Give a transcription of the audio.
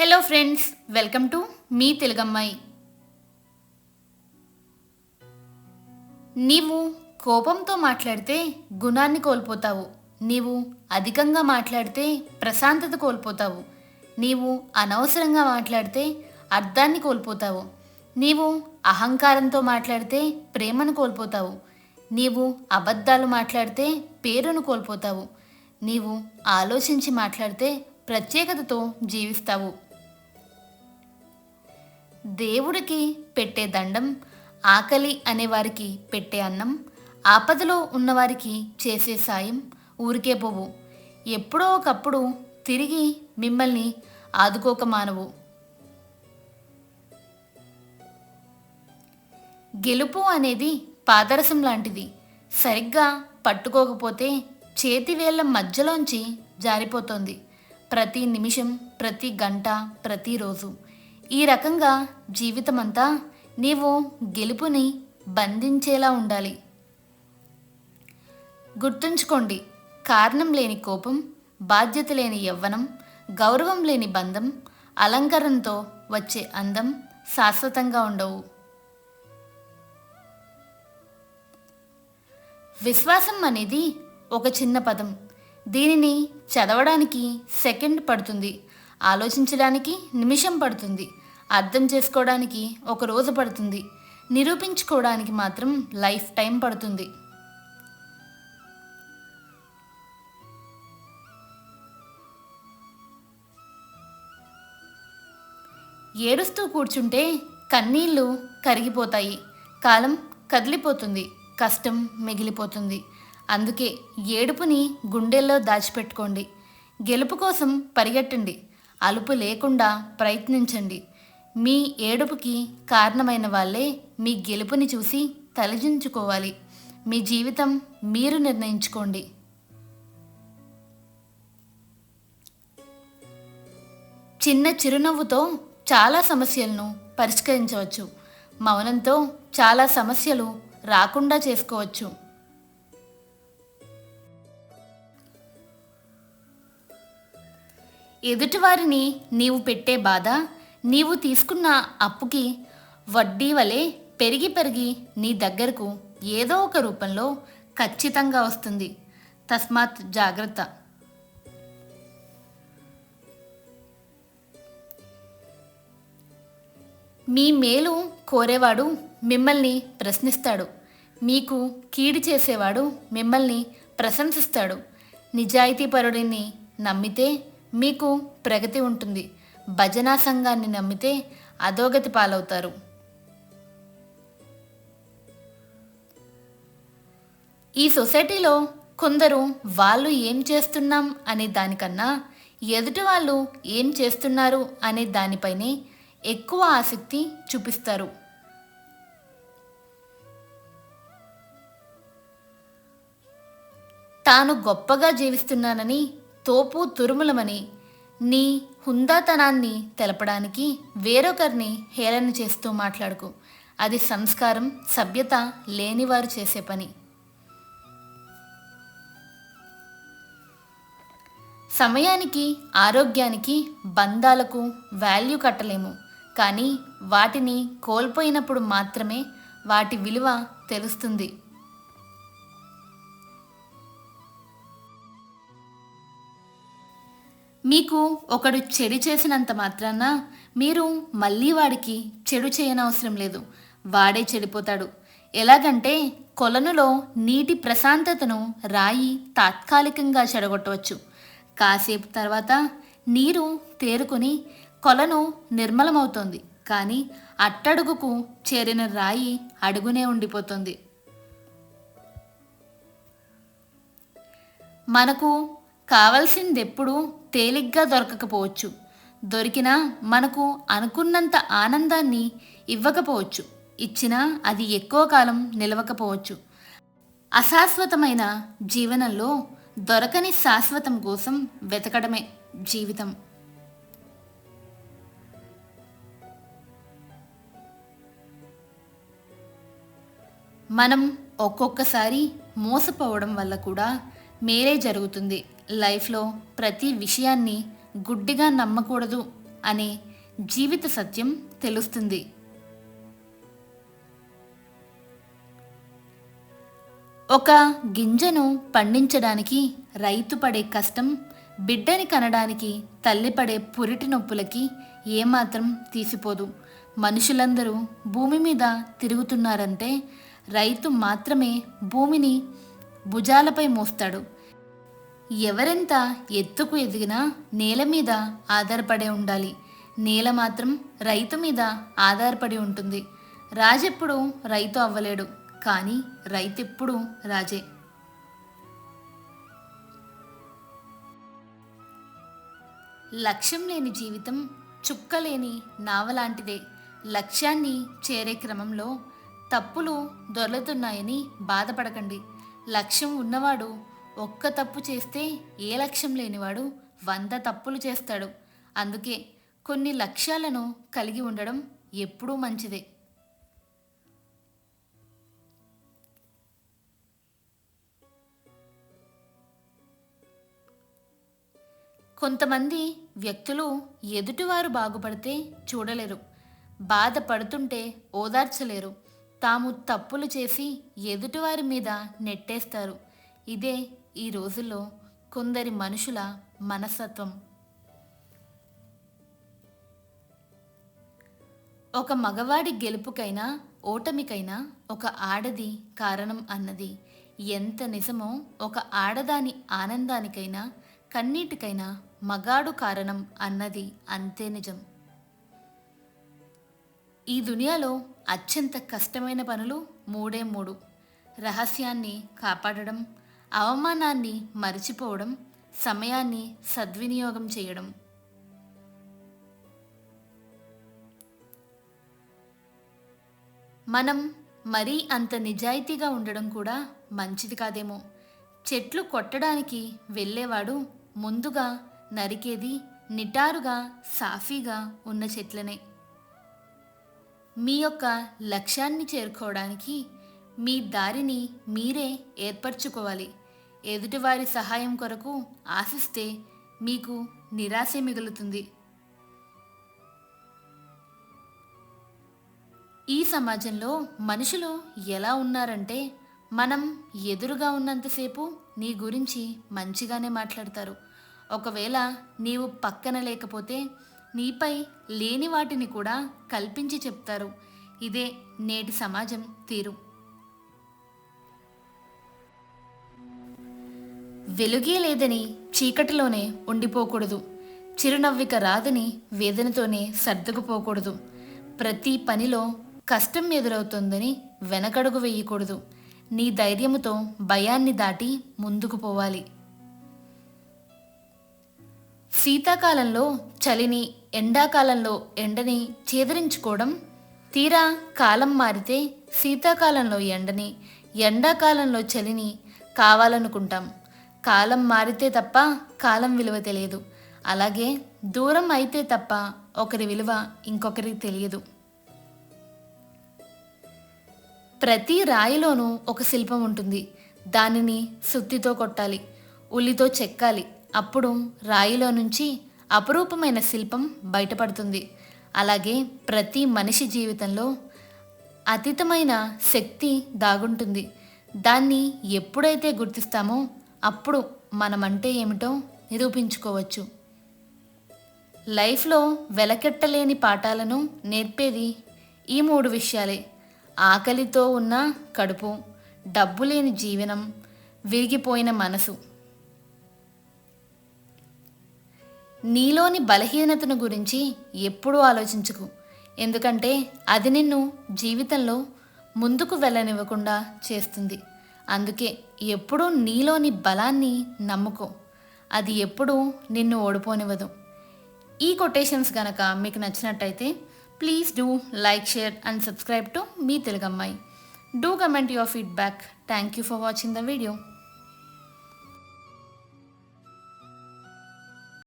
Hello friends welcome to మీ తెలుగమ్మాయి నీవు కోపంతో మాట్లాడితే గుణాన్ని కోల్పోతావు. నీవు అధికంగా మాట్లాడితే ప్రశాంతత కోల్పోతావు. నీవు అనవసరంగా మాట్లాడితే అర్థాన్ని కోల్పోతావు. నీవు అహంకారంతో మాట్లాడితే ప్రేమను కోల్పోతావు. నీవు అబద్ధాలు మాట్లాడితే పేరును కోల్పోతావు. నీవు ఆలోచించి మాట్లాడితే ప్రత్యేకతతో జీవిస్తావు. దేవుడికి పెట్టే దండం ఆకలి అనేవారికి పెట్టే అన్నం ఆపదలో ఉన్నవారికి చేసే సాయం ఊరికే పోవు. ఎప్పుడో ఒకప్పుడు తిరిగి మిమ్మల్ని ఆదుకోక మానవు. గెలుపు అనేది పాదరసం లాంటిది. సరిగ్గా పట్టుకోకపోతే చేతి వేళ్ళ మధ్యలోంచి జారిపోతుంది. ప్రతి నిమిషం ప్రతి గంట ప్రతిరోజు ఈ రకంగా జీవితమంతా నీవు గెలుపుని బంధించేలా ఉండాలి. గుర్తుంచుకోండి కారణం లేని కోపం బాధ్యత లేని యవ్వనం గౌరవం లేని బంధం అలంకరణతో వచ్చే అందం శాశ్వతంగా ఉండవు. విశ్వాసం అనేది ఒక చిన్న పదం. దీనిని చదవడానికి సెకండ్ పడుతుంది. ఆలోచించడానికి నిమిషం పడుతుంది. అర్థం చేసుకోవడానికి ఒక రోజు పడుతుంది. నిరూపించుకోవడానికి మాత్రం లైఫ్ టైం పడుతుంది. ఏడుస్తూ కూర్చుంటే కన్నీళ్ళు కరిగిపోతాయి. కాలం కదిలిపోతుంది. కష్టం మిగిలిపోతుంది. అందుకే ఏడుపుని గుండెల్లో దాచిపెట్టుకోండి. గెలుపు కోసం పరిగెట్టండి. అలుపు లేకుండా ప్రయత్నించండి. మీ ఏడుపుకి కారణమైన వాళ్ళే మీ గెలుపుని చూసి తలజించుకోవాలి మీ జీవితం మీరు నిర్ణయించుకోండి. చిన్న చిరునవ్వుతో చాలా సమస్యలను పరిష్కరించవచ్చు. మౌనంతో చాలా సమస్యలు రాకుండా చేసుకోవచ్చు. ఎదుటివారిని నీవు పెట్టే బాధ నీవు తీసుకున్న అప్పుకి వడ్డీ వలె పెరిగి పెరిగి నీ దగ్గరకు ఏదో ఒక రూపంలో ఖచ్చితంగా వస్తుంది. తస్మాత్ జాగ్రత్త. మీ మేలు కోరేవాడు మిమ్మల్ని ప్రశ్నిస్తాడు. మీకు కీడు చేసేవాడు మిమ్మల్ని ప్రశంసిస్తాడు. నిజాయితీపరుడిని నమ్మితే మీకు ప్రగతి ఉంటుంది. భజనా సంఘాన్ని నమ్మితే అధోగతి పాలవుతారు. ఈ సొసైటీలో కొందరు వాళ్ళు ఏం చేస్తున్నాం అనే దానికన్నా ఎదుటి వాళ్ళు ఏం చేస్తున్నారు అనే దానిపైనే ఎక్కువ ఆసక్తి చూపిస్తారు. తాను గొప్పగా జీవిస్తున్నానని తోపు తురుములమని నీ హుందాతనాన్ని తెలపడానికి వేరొకరిని హేళన చేస్తూ మాట్లాడుకు. అది సంస్కారం సభ్యత లేనివారు చేసే పని. సమయానికి ఆరోగ్యానికి బంధాలకు వాల్యూ కట్టలేము. కానీ వాటిని కోల్పోయినప్పుడు మాత్రమే వాటి విలువ తెలుస్తుంది. మీకు ఒకడు చెడు చేసినంత మాత్రాన మీరు మళ్ళీ వాడికి చెడు చేయనవసరం లేదు. వాడే చెడిపోతాడు. ఎలాగంటే కొలనులో నీటి ప్రశాంతతను రాయి తాత్కాలికంగా చెడగొట్టవచ్చు. కాసేపు తర్వాత నీరు తేరుకుని కొలను నిర్మలమవుతోంది. కానీ అట్టడుగుకు చేరిన రాయి అడుగునే ఉండిపోతుంది. మనకు కావలసిందెప్పుడు తేలిగ్గా దొరకకపోవచ్చు. దొరికినా మనకు అనుకున్నంత ఆనందాన్ని ఇవ్వకపోవచ్చు. ఇచ్చినా అది ఎక్కువ కాలం నిలవకపోవచ్చు. అశాశ్వతమైన జీవనంలో దొరకని శాశ్వతం కోసం వెతకడమే జీవితం. మనం ఒక్కొక్కసారి మోసపోవడం వల్ల కూడా మేరే జరుగుతుంది. లైఫ్లో ప్రతి విషయాన్ని గుడ్డిగా నమ్మకూడదు అనే జీవిత సత్యం తెలుస్తుంది. ఒక గింజను పండించడానికి రైతు పడే కష్టం బిడ్డని కనడానికి తల్లి పడే పురిటి నొప్పులకి ఏమాత్రం తీసిపోదు. మనుషులందరూ భూమి మీద తిరుగుతున్నారంటే రైతు మాత్రమే భూమిని భుజాలపై మోస్తాడు. ఎవరెంత ఎత్తుకు ఎదిగినా నేల మీద ఆధారపడే ఉండాలి. నేల మాత్రం రైతు మీద ఆధారపడి ఉంటుంది. రాజెప్పుడు రైతు అవ్వలేడు. కానీ రైతెప్పుడు రాజే. లక్ష్యం లేని జీవితం చుక్కలేని నావలాంటిదే. లక్ష్యాన్ని చేరే క్రమంలో తప్పులు దొర్లుతున్నాయని బాధపడకండి. లక్ష్యం ఉన్నవాడు ఒక్క తప్పు చేస్తే ఏ లక్ష్యం లేనివాడు వంద తప్పులు చేస్తాడు. అందుకే కొన్ని లక్ష్యాలను కలిగి ఉండడం ఎప్పుడూ మంచిదే. కొంతమంది వ్యక్తులు ఎదుటివారు బాగుపడితే చూడలేరు. బాధపడుతుంటే ఓదార్చలేరు. తాము తప్పులు చేసి ఎదుటివారి మీద నెట్టేస్తారు. ఇదే ఈ రోజుల్లో కొందరి మనుషుల మనస్తత్వం. ఒక మగవాడి గెలుపుకైనా ఓటమికైనా ఒక ఆడది కారణం అన్నది ఎంత నిజమో ఒక ఆడదాని ఆనందానికైనా కన్నీటికైనా మగాడు కారణం అన్నది అంతే నిజం. ఈ దునియాలో అత్యంత కష్టమైన పనులు మూడే మూడు. రహస్యాన్ని కాపాడడం అవమానాన్ని మరిచిపోవడం సమయాన్ని సద్వినియోగం చేయడం. మనం మరీ అంత నిజాయితీగా ఉండడం కూడా మంచిది కాదేమో. చెట్లు కొట్టడానికి వెళ్ళేవాడు ముందుగా నరికేది నిటారుగా సాఫీగా ఉన్న చెట్లనే. మీ యొక్క లక్ష్యాన్ని చేరుకోవడానికి మీ దారిని మీరే ఏర్పరచుకోవాలి. ఎదుటివారి సహాయం కొరకు ఆశిస్తే మీకు నిరాశే మిగులుతుంది. ఈ సమాజంలో మనుషులు ఎలా ఉన్నారంటే మనం ఎదురుగా ఉన్నంతసేపు నీ గురించి మంచిగానే మాట్లాడతారు. ఒకవేళ నీవు పక్కన లేకపోతే నీపై లేని వాటిని కూడా కల్పించి చెప్తారు. ఇదే నేటి సమాజం తీరు. వెలుగే లేదని చీకటిలోనే ఉండిపోకూడదు. చిరునవ్విక రాదని వేదనతోనే సర్దుకుపోకూడదు. ప్రతి పనిలో కష్టం ఎదురవుతుందని వెనకడుగు వేయకూడదు. నీ ధైర్యముతో భయాన్ని దాటి ముందుకు పోవాలి. శీతాకాలంలో చలిని ఎండాకాలంలో ఎండని చేదరించుకోవడం తీరా కాలం మారితే శీతాకాలంలో ఎండని ఎండాకాలంలో చలిని కావాలనుకుంటాం. కాలం మారితే తప్ప కాలం విలువ తెలియదు. అలాగే దూరం అయితే తప్ప ఒకరి విలువ ఇంకొకరికి తెలియదు. ప్రతి రాయిలోనూ ఒక శిల్పం ఉంటుంది. దానిని సుత్తితో కొట్టాలి. ఉల్లితో చెక్కాలి. అప్పుడు రాయిలో నుంచి అపురూపమైన శిల్పం బయటపడుతుంది. అలాగే ప్రతి మనిషి జీవితంలో అతీతమైన శక్తి దాగుంటుంది. దాన్ని ఎప్పుడైతే గుర్తిస్తామో అప్పుడు మనమంటే ఏమిటో నిరూపించుకోవచ్చు. లైఫ్లో వెలకెట్టలేని పాఠాలను నేర్పేది ఈ మూడు విషయాలే. ఆకలితో ఉన్న కడుపు డబ్బు లేని జీవనం విరిగిపోయిన మనసు. నీలోని బలహీనతను గురించి ఎప్పుడూ ఆలోచించుకు. ఎందుకంటే అది నిన్ను జీవితంలో ముందుకు వెళ్ళనివ్వకుండా చేస్తుంది. అందుకే ఎప్పుడూ నీలోని బలాన్ని నమ్ముకో. అది ఎప్పుడూ నిన్ను ఓడిపోనివ్వదు. ఈ కొటేషన్స్ గనక మీకు నచ్చినట్టయితే please do like share and subscribe to me తెలుగమ్మాయి. Do comment your feedback. Thank you for watching the video.